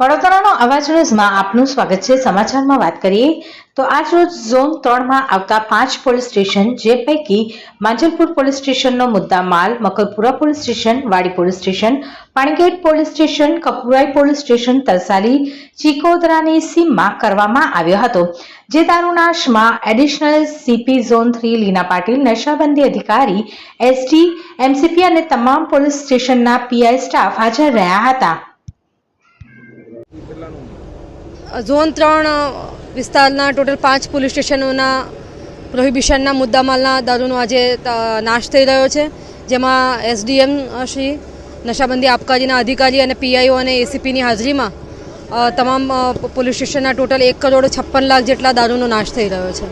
વડોદરાનો અવાજ ન્યૂઝમાં આપનું સ્વાગત છે. સમાચારમાં વાત કરીએ તો આજ રોજ ઝોન ત્રણમાં આવતા પાંચ પોલીસ સ્ટેશન જે પૈકી માંજલપુર પોલીસ સ્ટેશનનો મુદ્દા માલ, Makarpura police station, Wadi police station, Panigate police station, Kapurai police station Tarsali ચિકોદરાની સીમમાં કરવામાં આવ્યો હતો. જે દારૂનાશમાં additional CP zone three Leena Patil, નશાબંધી અધિકારી એસટી એમસીપી અને તમામ પોલીસ સ્ટેશનના પીઆઈ સ્ટાફ હાજર રહ્યા હતા. ઝોન ત્રણ વિસ્તારના ટોટલ પાંચ પોલીસ સ્ટેશનોના પ્રોહિબિશનના મુદ્દામાલના દારૂનો આજે નાશ થઈ રહ્યો છે. જેમાં એસડીએમ શ્રી નશાબંધી આબકારીના અધિકારી અને પીઆઈઓ અને એસીપીની હાજરીમાં તમામ પોલીસ સ્ટેશનના ટોટલ એક કરોડ છપ્પન લાખ જેટલા દારૂનો નાશ થઈ રહ્યો છે.